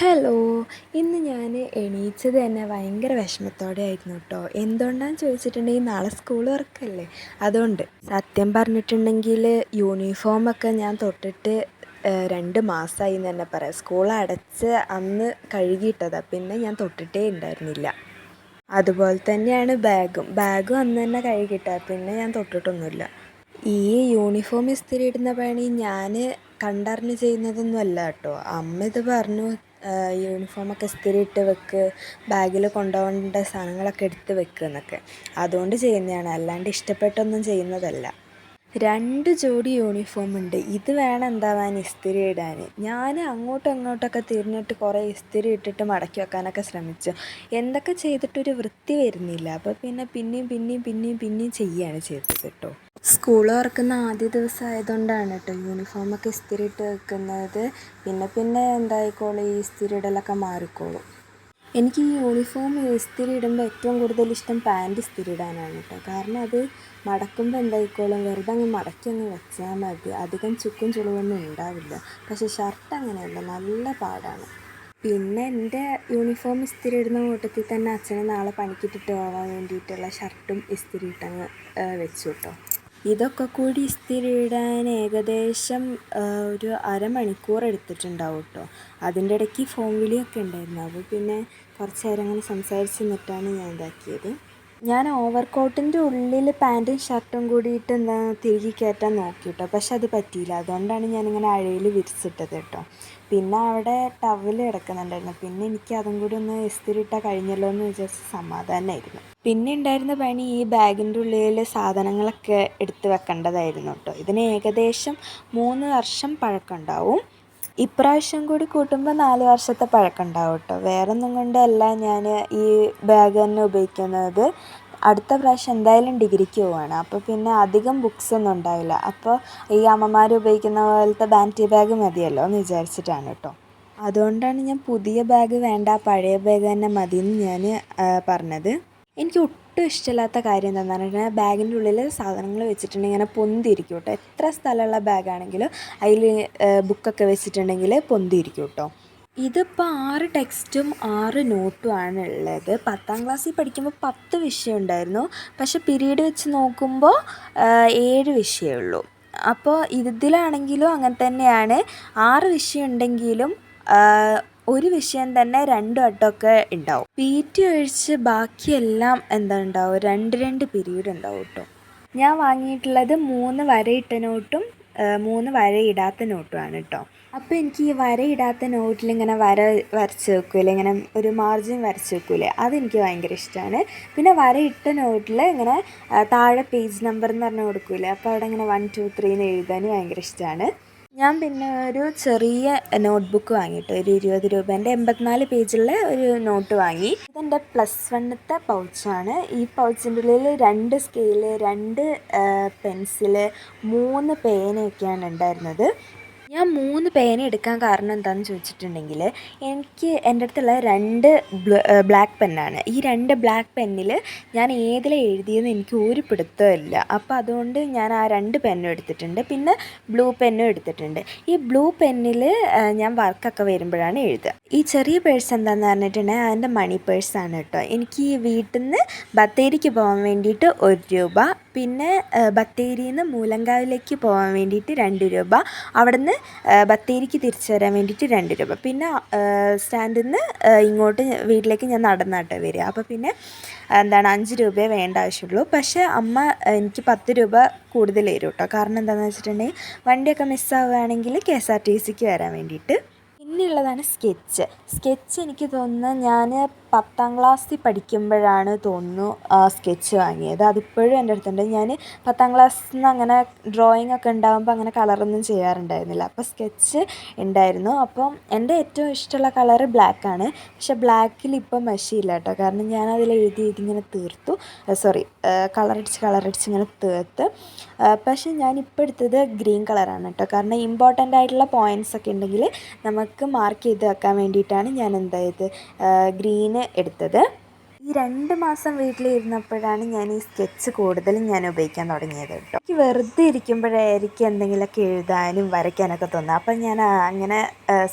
Hello ഇന്ന് ഞാൻ എണീച്ചത് തന്നെ ഭയങ്കര വിഷമത്തോടെ ആയിരുന്നു കേട്ടോ എന്തുകൊണ്ടാന്ന് ചോദിച്ചിട്ടുണ്ടെങ്കിൽ നാളെ സ്കൂൾ വർക്കല്ലേ അതുകൊണ്ട്. സത്യം പറഞ്ഞിട്ടുണ്ടെങ്കിൽ യൂണിഫോമൊക്കെ ഞാൻ തൊട്ടിട്ട് രണ്ട് മാസമായി എന്ന് തന്നെ പറയാം. സ്കൂൾ അടച്ച് അന്ന് കഴുകിയിട്ടതാണ് പിന്നെ ഞാൻ തൊട്ടിട്ടേ ഉണ്ടായിരുന്നില്ല അതുപോലെ തന്നെയാണ് ബാഗും. ബാഗും അന്ന് തന്നെ കഴുകിയിട്ടതാണ് പിന്നെ ഞാൻ തൊട്ടിട്ടൊന്നുമില്ല. ഈ യൂണിഫോം ഇസ്തിരി ഇടുന്ന പണി ഞാൻ കണ്ടറിഞ്ഞ് ചെയ്യുന്നതൊന്നും അല്ല കേട്ടോ അമ്മ ഇത് പറഞ്ഞു യൂണിഫോമൊക്കെ ഇസ്തിരി ഇട്ട് വെക്ക് ബാഗിൽ കൊണ്ടുപോകേണ്ട സാധനങ്ങളൊക്കെ എടുത്ത് വെക്ക് എന്നൊക്കെ. അതുകൊണ്ട് ചെയ്യുന്നതാണ്. അല്ലാണ്ട് ഇഷ്ടപ്പെട്ടൊന്നും ചെയ്യുന്നതല്ല. രണ്ട് ജോഡി യൂണിഫോം ഉണ്ട്. ഇത് വേണം എന്താവാൻ? ഇസ്തിരി ഇടാൻ ഞാൻ അങ്ങോട്ടും ഇങ്ങോട്ടൊക്കെ തിരിഞ്ഞിട്ട് കുറേ ഇസ്തിരി ഇട്ടിട്ട് മടക്കി വെക്കാനൊക്കെ ശ്രമിച്ചു. എന്തൊക്കെ ചെയ്തിട്ടൊരു വൃത്തി വരുന്നില്ല. അപ്പോൾ പിന്നെ പിന്നെയും പിന്നെയും പിന്നെയും പിന്നെയും ചെയ്യുകയാണ് ചെയ്തത് കേട്ടോ. സ്കൂൾ തുറക്കുന്ന ആദ്യ ദിവസം ആയതുകൊണ്ടാണ് കേട്ടോ യൂണിഫോമൊക്കെ ഇസ്തിരി ഇട്ട് വെക്കുന്നത്. പിന്നെ പിന്നെ എന്തായിക്കോളും ഈ ഇസ്തിരി ഇടലൊക്കെ മാറിക്കോളും. എനിക്ക് ഈ യൂണിഫോം ഇസ്തിരി ഇടുമ്പോൾ ഏറ്റവും കൂടുതൽ ഇഷ്ടം പാന്റ് ഇസ്തിരി ഇടാനാണ് കേട്ടോ. കാരണം അത് മടക്കുമ്പോൾ എന്തായിക്കോളും വെറുതെ അങ്ങ് മടക്കി അങ്ങ് വെച്ചാൽ മതി. അധികം ചുക്കും ചുളിവൊന്നും ഉണ്ടാവില്ല. പക്ഷേ ഷർട്ട് അങ്ങനെയല്ല നല്ല പാടാണ്. പിന്നെ എന്റെ യൂണിഫോം ഇസ്തിരി ഇടുന്ന കൂട്ടത്തിൽ തന്നെ അച്ഛനെ നാളെ പണിക്കിട്ടിട്ട് പോകാൻ വേണ്ടിയിട്ടുള്ള ഷർട്ടും ഇസ്തിരി ഇട്ടങ്ങ് വെച്ചു കേട്ടോ. ഇതൊക്കെ കൂടി സ്ഥിരിടാൻ ഏകദേശം ഒരു അരമണിക്കൂർ എടുത്തിട്ടുണ്ടാവും കേട്ടോ അതിന്റെ ഇടയ്ക്ക് ഫോൺ വിളിയൊക്കെ ഉണ്ടായിരുന്നു. അപ്പോൾ പിന്നെ കുറച്ച് നേരം അങ്ങനെ സംസാരിച്ച് നിന്നിട്ടാണ് ഞാൻ ഇതാക്കിയത്. ഞാൻ ഓവർ കോട്ടിന്റെ ഉള്ളിൽ പാന്റും ഷർട്ടും കൂടിയിട്ട് എന്താ തിരികെ കയറ്റാൻ നോക്കി കേട്ടോ പക്ഷെ അത് പറ്റിയില്ല. അതുകൊണ്ടാണ് ഞാനിങ്ങനെ അഴയിൽ വിരിച്ചിട്ടത് കേട്ടോ. പിന്നെ അവിടെ ടവൽ കിടക്കുന്നുണ്ടായിരുന്നു. പിന്നെ എനിക്ക് അതും കൂടി ഒന്ന് എസ്തിരിട്ടാൽ കഴിഞ്ഞല്ലോ എന്ന് വിചാരിച്ച് സമാധാനമായിരുന്നു പിന്നെ ഉണ്ടായിരുന്ന പണി ഈ ബാഗിന്റെ ഉള്ളിൽ സാധനങ്ങളൊക്കെ എടുത്ത് വെക്കേണ്ടതായിരുന്നു കേട്ടോ. ഇതിന് ഏകദേശം മൂന്ന് വർഷം പഴക്കമുണ്ടാവും ഇപ്രാവശ്യം കൂടി കൂട്ടുമ്പോൾ നാല് വർഷത്തെ പഴക്കം ഉണ്ടാവും കേട്ടോ വേറെ ഒന്നും കൊണ്ടല്ല ഞാൻ ഈ ബാഗ് തന്നെ ഉപയോഗിക്കുന്നത്. അടുത്ത പ്രാവശ്യം എന്തായാലും ഡിഗ്രിക്ക് പോവുകയാണ് അപ്പോൾ പിന്നെ അധികം ബുക്സ് ഒന്നും ഉണ്ടാവില്ല. അപ്പോൾ ഈ അമ്മമാർ ഉപയോഗിക്കുന്ന പോലത്തെ ബാന്റി ബാഗ് മതിയല്ലോ എന്ന് വിചാരിച്ചിട്ടാണ് കേട്ടോ അതുകൊണ്ടാണ് ഞാൻ പുതിയ ബാഗ് വേണ്ട പഴയ ബാഗ് തന്നെ മതി എന്ന് ഞാൻ പറഞ്ഞത്. എനിക്ക് ഒട്ടും ഇഷ്ടമില്ലാത്ത കാര്യം എന്താണെന്ന് പറഞ്ഞാൽ ബാഗിന്റെ ഉള്ളിൽ സാധനങ്ങൾ വെച്ചിട്ടുണ്ടെങ്കിൽ ഇങ്ങനെ പൊന്തിയിരിക്കും കേട്ടോ. എത്ര സ്ഥലമുള്ള ബാഗാണെങ്കിലും അതിൽ ബുക്കൊക്കെ വെച്ചിട്ടുണ്ടെങ്കിൽ പൊന്തിയിരിക്കും കേട്ടോ. ഇതിപ്പോൾ ആറ് ടെക്സ്റ്റും ആറ് നോട്ടും ആണ് ഉള്ളത്. പത്താം ക്ലാസ്സിൽ പഠിക്കുമ്പോൾ പത്ത് വിഷയം ഉണ്ടായിരുന്നു. പക്ഷേ പീരീഡ് വെച്ച് നോക്കുമ്പോൾ ഏഴ് വിഷയമേ ഉള്ളൂ. അപ്പോൾ ഇതിലാണെങ്കിലും അങ്ങനെ തന്നെയാണ്. ആറ് വിഷയം ഉണ്ടെങ്കിലും ഒരു വിഷയം തന്നെ രണ്ട് വട്ടമൊക്കെ ഉണ്ടാവും. പി ടി ഒഴിച്ച് ബാക്കിയെല്ലാം എന്താ ഉണ്ടാവും രണ്ട് രണ്ട് പീരീഡ് ഉണ്ടാവും കേട്ടോ ഞാൻ വാങ്ങിയിട്ടുള്ളത് മൂന്ന് വരയിട്ട നോട്ടും മൂന്ന് വരയിടാത്ത നോട്ടുമാണ് കേട്ടോ അപ്പോൾ എനിക്ക് ഈ വരയിടാത്ത നോട്ടിൽ ഇങ്ങനെ വര വരച്ച് വെക്കൂലേ? ഇങ്ങനെ ഒരു മാർജിൻ വരച്ച് വെക്കൂലേ? അതെനിക്ക് ഭയങ്കര ഇഷ്ടമാണ് പിന്നെ വരയിട്ട നോട്ടിൽ ഇങ്ങനെ താഴെ പേജ് നമ്പർ എന്ന് പറഞ്ഞ് കൊടുക്കൂലേ? അപ്പോൾ അവിടെ ഇങ്ങനെ വൺ ടു ത്രീ എന്ന് എഴുതാൻ ഭയങ്കര ഇഷ്ടമാണ് ഞാൻ പിന്നെ ഒരു ചെറിയ നോട്ട് ബുക്ക് വാങ്ങിയിട്ട് ഒരു ഇരുപത് രൂപേന്റെ എൺപത്തിനാല് പേജുള്ള ഒരു നോട്ട് വാങ്ങി. ഇതെന്റെ പ്ലസ് വണ്ണത്തെ പൗച്ചാണ് ഈ പൗച്ചിന്റെ ഉള്ളിൽ രണ്ട് സ്കെയിൽ രണ്ട് പെൻസിൽ മൂന്ന് പേനയൊക്കെയാണ് ഉണ്ടായിരുന്നത്. ഞാൻ മൂന്ന് പേന എടുക്കാൻ കാരണം എന്താണെന്ന് ചോദിച്ചിട്ടുണ്ടെങ്കിൽ എനിക്ക് എന്റെ അടുത്തുള്ള രണ്ട് ബ്ലാക്ക് പെന്നാണ് ഈ രണ്ട് ബ്ലാക്ക് പെന്നിൽ ഞാൻ ഏതിലെ എഴുതിയെന്ന് എനിക്ക് ഒരു പിടുത്തമില്ല അപ്പോൾ അതുകൊണ്ട് ഞാൻ ആ രണ്ട് പെന്നും എടുത്തിട്ടുണ്ട്. പിന്നെ ബ്ലൂ പെന്നും എടുത്തിട്ടുണ്ട്. ഈ ബ്ലൂ പെന്നിൽ ഞാൻ വർക്കൊക്കെ വരുമ്പോഴാണ് എഴുതുക. ഈ ചെറിയ പേഴ്സ് എന്താണെന്ന് പറഞ്ഞിട്ടുണ്ടെങ്കിൽ അതിന്റെ മണി ആണ് കേട്ടോ. എനിക്ക് ഈ വീട്ടിൽ നിന്ന് ബത്തേരിക്ക് പോകാൻ വേണ്ടിയിട്ട് ഒരു രൂപ പിന്നെ ബത്തേരിയിൽ നിന്ന് മൂലങ്കാവിലേക്ക് പോകാൻ വേണ്ടിയിട്ട് രണ്ട് രൂപ അവിടെ നിന്ന് ബത്തേരിക്ക് തിരിച്ചു വരാൻ വേണ്ടിയിട്ട് രണ്ട് രൂപ. പിന്നെ സ്റ്റാൻഡിൽ നിന്ന് ഇങ്ങോട്ട് വീട്ടിലേക്ക് ഞാൻ നടന്നാട്ടോ വരിക. അപ്പോൾ പിന്നെ എന്താണ് അഞ്ച് രൂപയെ വേണ്ട ആവശ്യമുള്ളൂ. പക്ഷേ അമ്മ എനിക്ക് പത്ത് രൂപ കൂടുതൽ തരും കേട്ടോ കാരണം എന്താണെന്ന് വെച്ചിട്ടുണ്ടെങ്കിൽ വണ്ടിയൊക്കെ മിസ്സാവുകയാണെങ്കിൽ കെ എസ് ആർ ടി സിക്ക് വരാൻ വേണ്ടിയിട്ട്. പിന്നെയുള്ളതാണ് സ്കെച്ച്. സ്കെച്ച് എനിക്ക് തോന്നുന്നു ഞാൻ പത്താം ക്ലാസ്സിൽ പഠിക്കുമ്പോഴാണ് തോന്നുന്നു സ്കെച്ച് വാങ്ങിയത്. അതിപ്പോഴും എന്റെ അടുത്തുണ്ട്. ഞാൻ പത്താം ക്ലാസ്സിൽ നിന്ന് അങ്ങനെ ഡ്രോയിങ് ഒക്കെ ഉണ്ടാകുമ്പോൾ അങ്ങനെ കളറൊന്നും ചെയ്യാറുണ്ടായിരുന്നില്ല. അപ്പോൾ സ്കെച്ച് ഉണ്ടായിരുന്നു. അപ്പം എന്റെ ഏറ്റവും ഇഷ്ടമുള്ള കളറ് ബ്ലാക്കാണ് പക്ഷെ ബ്ലാക്കിൽ ഇപ്പം മഷിയില്ല കേട്ടോ. കാരണം ഞാൻ അതിൽ എഴുതി ഇതിങ്ങനെ തീർത്തു. സോറി കളറടിച്ച് കളറടിച്ച് ഇങ്ങനെ തീർത്ത്. പക്ഷെ ഞാനിപ്പോൾ എടുത്തത് ഗ്രീൻ കളറാണ് കേട്ടോ. കാരണം ഇമ്പോർട്ടന്റ് ആയിട്ടുള്ള പോയിന്റ്സ് ഒക്കെ ഉണ്ടെങ്കിൽ നമുക്ക് മാർക്ക് ചെയ്ത് വെക്കാൻ വേണ്ടിയിട്ടാണ് ഞാൻ എന്തായത് ഗ്രീന് എടുത്തത്. ഈ രണ്ട് മാസം വീട്ടിലിരുന്നപ്പോഴാണ് ഞാൻ ഈ സ്കെച്ച് കൂടുതലും ഞാൻ ഉപയോഗിക്കാൻ തുടങ്ങിയത് കേട്ടോ. എനിക്ക് വെറുതെ ഇരിക്കുമ്പോഴായിരിക്കും എന്തെങ്കിലുമൊക്കെ എഴുതാനും വരയ്ക്കാനൊക്കെ തോന്നുക അപ്പം ഞാൻ അങ്ങനെ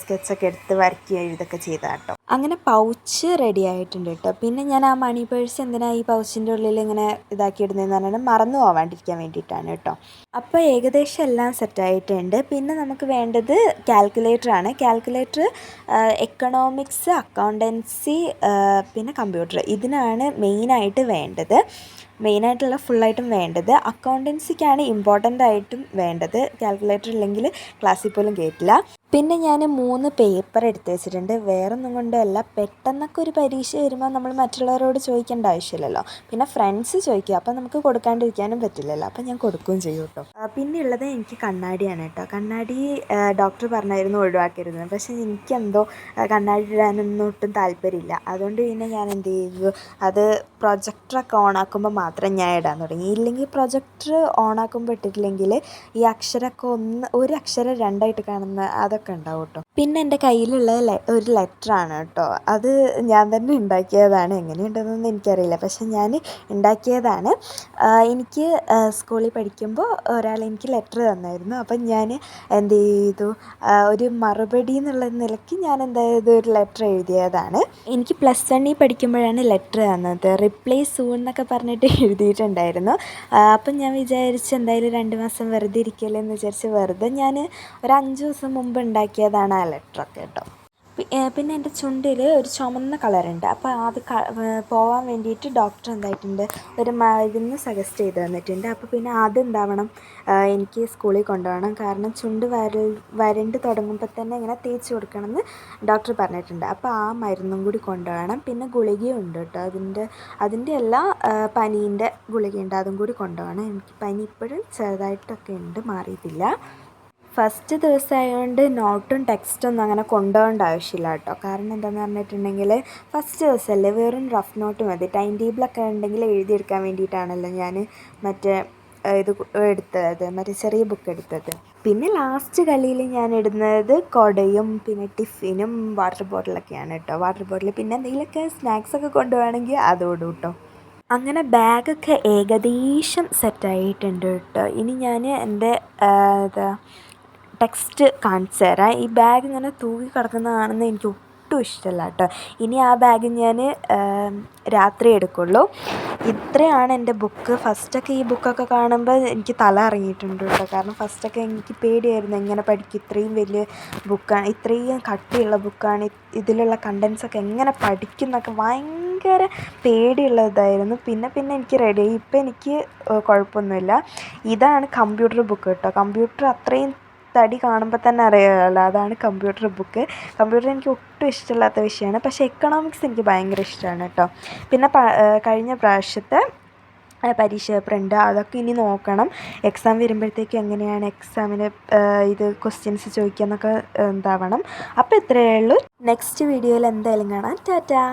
സ്കെച്ചൊക്കെ എടുത്ത് വരയ്ക്കുക എഴുതൊക്കെ കേട്ടോ. അങ്ങനെ പൗച്ച് റെഡി ആയിട്ടുണ്ട് കേട്ടോ പിന്നെ ഞാൻ ആ മണി പേഴ്സ് എന്തിനാണ് ഈ പൗച്ചിന്റെ ഉള്ളിൽ ഇങ്ങനെ ഇതാക്കി ഇടുന്നതെന്ന് പറഞ്ഞാൽ മറന്നു പോവാണ്ടിരിക്കാൻ വേണ്ടിയിട്ടാണ് കേട്ടോ അപ്പോൾ ഏകദേശം എല്ലാം സെറ്റായിട്ടുണ്ട് പിന്നെ നമുക്ക് വേണ്ടത് കാൽക്കുലേറ്ററാണ് കാൽക്കുലേറ്റർ എക്കണോമിക്സ് അക്കൗണ്ടൻസി പിന്നെ കമ്പ്യൂട്ടർ ഇതിനാണ് മെയിനായിട്ട് വേണ്ടത്. മെയിനായിട്ടുള്ള ഫുള്ളായിട്ടും വേണ്ടത്. അക്കൗണ്ടൻസിക്കാണ് ഇമ്പോർട്ടന്റ് ആയിട്ടും വേണ്ടത്. കാൽക്കുലേറ്റർ ഇല്ലെങ്കിൽ ക്ലാസ്സിൽ പോലും കയറ്റില്ല പിന്നെ ഞാൻ മൂന്ന് പേപ്പർ എടുത്ത് വെച്ചിട്ടുണ്ട്. വേറൊന്നും കൊണ്ടല്ല പെട്ടെന്നൊക്കെ ഒരു പരീക്ഷ വരുമ്പോൾ നമ്മൾ മറ്റുള്ളവരോട് ചോദിക്കേണ്ട ആവശ്യമില്ലല്ലോ. പിന്നെ ഫ്രണ്ട്സ് ചോദിക്കുക അപ്പോൾ നമുക്ക് കൊടുക്കാണ്ടിരിക്കാനും പറ്റില്ലല്ലോ. അപ്പോൾ ഞാൻ കൊടുക്കുകയും ചെയ്യും കേട്ടോ. പിന്നെ ഉള്ളത് എനിക്ക് കണ്ണാടിയാണ് കേട്ടോ. കണ്ണാടി ഡോക്ടർ പറഞ്ഞായിരുന്നു ഒഴിവാക്കരുത് പക്ഷേ എനിക്കെന്തോ കണ്ണാടി ഇടാനൊന്നും ഒട്ടും താല്പര്യമില്ല. അതുകൊണ്ട് പിന്നെ ഞാൻ എന്ത് ചെയ്തു? അത് പ്രൊജക്ടറൊക്കെ ഓണാക്കുമ്പോൾ മാത്രം ഞാൻ ഇടാൻ തുടങ്ങി. ഇല്ലെങ്കിൽ പ്രൊജക്ടർ ഓണാക്കുമ്പോൾ ഇട്ടിട്ടില്ലെങ്കിൽ ഈ അക്ഷരമൊക്കെ ഒന്ന് ഒരു അക്ഷരം രണ്ടായിട്ട് കാണുന്ന അതൊക്കെ ഉണ്ടാവും കേട്ടോ. പിന്നെ എന്റെ കയ്യിലുള്ള ഒരു ലെറ്ററാണ് കേട്ടോ. അത് ഞാൻ തന്നെ ഉണ്ടാക്കിയതാണ്. എങ്ങനെയുണ്ടെന്നൊന്നും എനിക്കറിയില്ല. പക്ഷെ ഞാൻ ഉണ്ടാക്കിയതാണ്. എനിക്ക് സ്കൂളിൽ പഠിക്കുമ്പോൾ ഒരാൾ എനിക്ക് ലെറ്റർ തന്നായിരുന്നു. അപ്പം ഞാൻ എന്ത് ചെയ്തു? ഒരു മറുപടി എന്നുള്ള നിലയ്ക്ക് ഞാൻ എന്തായത് ഒരു ലെറ്റർ എഴുതിയതാണ്. എനിക്ക് പ്ലസ് വണ്ണിൽ പഠിക്കുമ്പോഴാണ് ലെറ്റർ തന്നത്. റിപ്ലൈ സൂൺ എന്നൊക്കെ പറഞ്ഞിട്ട് എഴുതിയിട്ടുണ്ടായിരുന്നു. അപ്പം ഞാൻ വിചാരിച്ചു എന്തായാലും രണ്ട് മാസം വെറുതെ ഇരിക്കല്ലേ എന്ന് വിചാരിച്ച് വെറുതെ ഞാൻ ഒരു അഞ്ച് ദിവസം മുമ്പ് ഉണ്ടാക്കിയതാണ് ആ ലെറ്ററൊക്കെ കേട്ടോ പിന്നെ എന്റെ ചുണ്ടിൽ ഒരു ചുമന്ന കളറുണ്ട്. അപ്പോൾ അത് പോവാൻ വേണ്ടിയിട്ട് ഡോക്ടർ എന്തായിട്ടുണ്ട് ഒരു മരുന്ന് സജസ്റ്റ് ചെയ്ത് തന്നിട്ടുണ്ട്. അപ്പോൾ പിന്നെ അതുണ്ടാവണം എനിക്ക് സ്കൂളിൽ കൊണ്ടുപോകണം. കാരണം ചുണ്ട് വര വരണ്ട് തുടങ്ങുമ്പോൾ തന്നെ ഇങ്ങനെ തേച്ച് കൊടുക്കണമെന്ന് ഡോക്ടർ പറഞ്ഞിട്ടുണ്ട്. അപ്പോൾ ആ മരുന്നും കൂടി കൊണ്ടുപോകണം. പിന്നെ ഗുളികയും ഉണ്ട് കേട്ടോ. അതിന്റെ അതിന്റെ എല്ലാ പനീന്റെ ഗുളികയുണ്ട്. അതും കൂടി കൊണ്ടുപോകണം. എനിക്ക് പനി ഇപ്പോഴും ചെറുതായിട്ടൊക്കെ ഉണ്ട് മാറിയിട്ടില്ല. ഫസ്റ്റ് ദിവസമായതുകൊണ്ട് നോട്ടും ടെക്സ്റ്റൊന്നും അങ്ങനെ കൊണ്ടുപോകേണ്ട ആവശ്യമില്ല കേട്ടോ. കാരണം എന്താണെന്ന് പറഞ്ഞിട്ടുണ്ടെങ്കിൽ ഫസ്റ്റ് ദിവസമല്ലേ വെറും റഫ് നോട്ട് മതി. ടൈം ടേബിളൊക്കെ ഉണ്ടെങ്കിൽ എഴുതിയെടുക്കാൻ വേണ്ടിയിട്ടാണല്ലോ ഞാൻ മറ്റേ ഇത് എടുത്തത്. മറ്റേ ചെറിയ ബുക്ക് എടുത്തത്. പിന്നെ ലാസ്റ്റ് കളിയിൽ ഞാൻ ഇടുന്നത് കൊടയും പിന്നെ ടിഫിനും വാട്ടർ ബോട്ടിലൊക്കെയാണ് കേട്ടോ. വാട്ടർ ബോട്ടിൽ പിന്നെ എന്തെങ്കിലുമൊക്കെ സ്നാക്സൊക്കെ കൊണ്ടുപോകണമെങ്കിൽ അതോടും കേട്ടോ. അങ്ങനെ ബാഗൊക്കെ ഏകദേശം സെറ്റായിട്ടുണ്ട് കേട്ടോ. ഇനി ഞാൻ എന്റെ എന്താ ടെക്സ്റ്റ് കാണിച്ചു തരാം. ഈ ബാഗ് ഇങ്ങനെ തൂങ്ങി കിടക്കുന്നത് കാണുന്ന എനിക്ക് ഒട്ടും ഇഷ്ടമല്ല കേട്ടോ. ഇനി ആ ബാഗ് ഞാൻ രാത്രി എടുക്കുള്ളൂ. ഇത്രയാണ് എന്റെ ബുക്ക് ഫസ്റ്റൊക്കെ ഈ ബുക്കൊക്കെ കാണുമ്പോൾ എനിക്ക് തല ഇറങ്ങിയിട്ടുണ്ട് കേട്ടോ. കാരണം ഫസ്റ്റൊക്കെ എനിക്ക് പേടിയായിരുന്നു എങ്ങനെ പഠിക്കും. ഇത്രയും വലിയ ബുക്കാണ് ഇത്രയും കട്ടിയുള്ള ബുക്കാണ് ഇതിലുള്ള കണ്ടൻസൊക്കെ എങ്ങനെ പഠിക്കും എന്നൊക്കെ ഭയങ്കര പേടിയുള്ള ഇതായിരുന്നു പിന്നെ പിന്നെ എനിക്ക് റെഡി ഇപ്പം എനിക്ക് കുഴപ്പമൊന്നുമില്ല. ഇതാണ് കമ്പ്യൂട്ടർ ബുക്ക് കേട്ടോ. കമ്പ്യൂട്ടർ അത്രയും തടി കാണുമ്പോൾ തന്നെ അറിയാമല്ലോ അതാണ് കമ്പ്യൂട്ടർ ബുക്ക് കമ്പ്യൂട്ടർ എനിക്ക് ഒട്ടും ഇഷ്ടമില്ലാത്ത വിഷയമാണ് പക്ഷേ എക്കണോമിക്സ് എനിക്ക് ഭയങ്കര ഇഷ്ടമാണ് കേട്ടോ. പിന്നെ കഴിഞ്ഞ പ്രാവശ്യത്തെ പരീക്ഷ പേപ്പറുണ്ട് അതൊക്കെ ഇനി നോക്കണം. എക്സാം വരുമ്പോഴത്തേക്ക് എങ്ങനെയാണ് എക്സാമിന് ഇത് ക്വസ്റ്റ്യൻസ് ചോദിക്കുക എന്നൊക്കെ എന്താവണം. അപ്പോൾ ഇത്രയേ ഉള്ളൂ. നെക്സ്റ്റ് വീഡിയോയിൽ എന്തായാലും കാണാം. ടാറ്റാ!